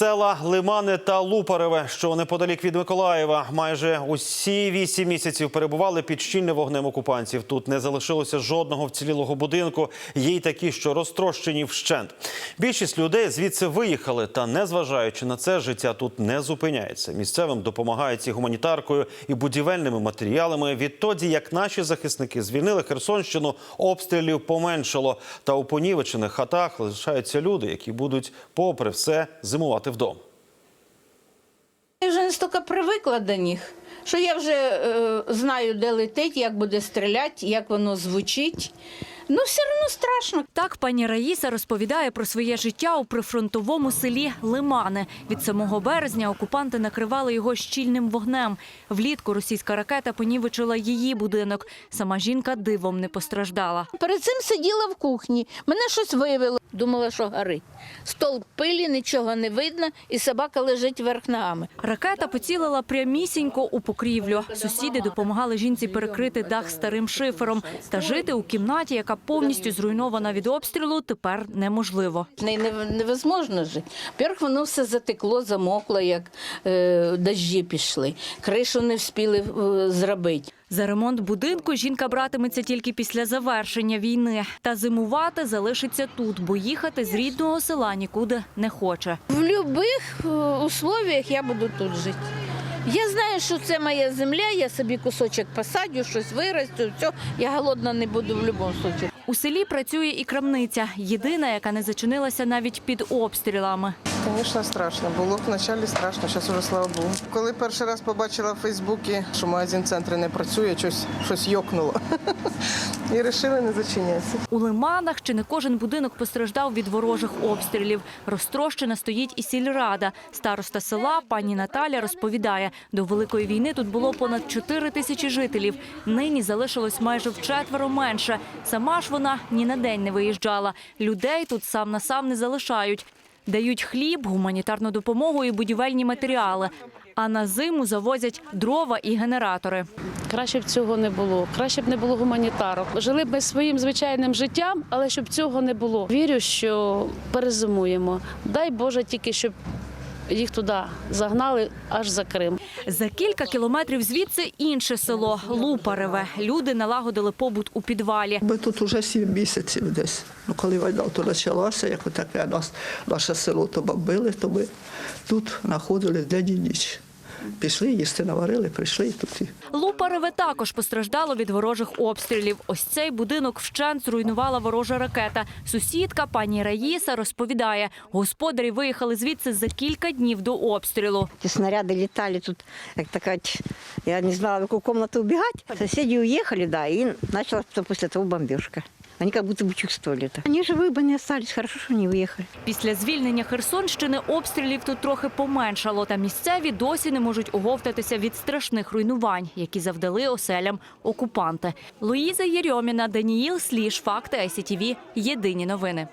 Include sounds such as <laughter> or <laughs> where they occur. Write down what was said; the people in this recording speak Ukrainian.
Села Лимани та Лупареве, що неподалік від Миколаєва, майже усі вісім місяців перебували під щільним вогнем окупантів. Тут не залишилося жодного вцілілого будинку. Є й такі, що розтрощені вщент. Більшість людей звідси виїхали, та незважаючи на це, життя тут не зупиняється. Місцевим допомагають і гуманітаркою, і будівельними матеріалами. Відтоді, як наші захисники звільнили Херсонщину, обстрілів поменшало. Та у понівечених хатах лишаються люди, які будуть, попри все, зимувати вдома. Я вже настільки привикла до них, що я вже е, знаю, де летить, як буде стріляти, як воно звучить. Ну, все одно страшно. Так пані Раїса розповідає про своє життя у прифронтовому селі Лимани. Від самого березня окупанти накривали його щільним вогнем. Влітку російська ракета понівечила її будинок. Сама жінка дивом не постраждала. Перед цим сиділа в кухні, мене щось виявило. Думала, що горить. Стол пилі, нічого не видно, і собака лежить вверх ногами. Ракета поцілила прямісінько у покрівлю. Сусіди допомагали жінці перекрити дах старим шифером. Та жити у кімнаті, яка повністю зруйнована від обстрілу, тепер неможливо. Не- невозможно жити. Перш воно все затекло, замокло, як е, дощі пішли. Кришу не встигли е, зробити. За ремонт будинку жінка братиметься тільки після завершення війни. Та зимувати залишиться тут, бо їхати з рідного села нікуди не хоче. В будь-яких условиях я буду тут жити. Я знаю, що це моя земля, я собі кусочок посадю, щось виростю, все. Я голодна не буду в будь-якому випадку. У селі працює і крамниця, єдина, яка не зачинилася навіть під обстрілами. Звісно, страшно. Було вначалі страшно, зараз уже слава Богу. Коли перший раз побачила в Фейсбуці, що магазин центри не працює, щось, щось йокнуло. <laughs> І вирішили не зачинятися. У лиманах чи не кожен будинок постраждав від ворожих обстрілів. Розтрощена стоїть і сільрада. Староста села пані Наталя розповідає, до великої війни тут було понад 4 тисячі жителів. Нині залишилось майже вчетверо менше. Сама ж вона ні на день не виїжджала. Людей тут сам на сам не залишають. Дають хліб, гуманітарну допомогу і будівельні матеріали. А на зиму завозять дрова і генератори. Краще б цього не було. Краще б не було гуманітарок. Жили б ми своїм звичайним життям, але щоб цього не було. Вірю, що перезимуємо. Дай Боже, тільки щоб їх туди загнали аж за Крим. За кілька кілометрів звідси інше село Лупареве. Люди налагодили побут у підвалі. Ми тут уже сім місяців десь. Ну, коли війна то почалася, як отаке нас, наше село то бомбили, то ми тут знаходили день і ніч. Пішли, їсти наварили, прийшли і тут. Лупареве також постраждало від ворожих обстрілів. Ось цей будинок вщент зруйнувала ворожа ракета. Сусідка пані Раїса розповідає, господарі виїхали звідси за кілька днів до обстрілу. Эти снаряды летали тут, как такая, я не знала, в какую комнату убегать. Соседи уехали, да, началась потом после того бомбежка. Они как будто бы чувствовали это. Они живы бы не остались, хорошо, что они уехали. Після звільнення Херсонщини обстрілів тут трохи поменшало, та місцеві досі не можуть оговтатися від страшних руйнувань, які завдали оселям окупанти. Луїза Єрьоміна, Даніїл Сліж, Факти ICTV. Єдині новини.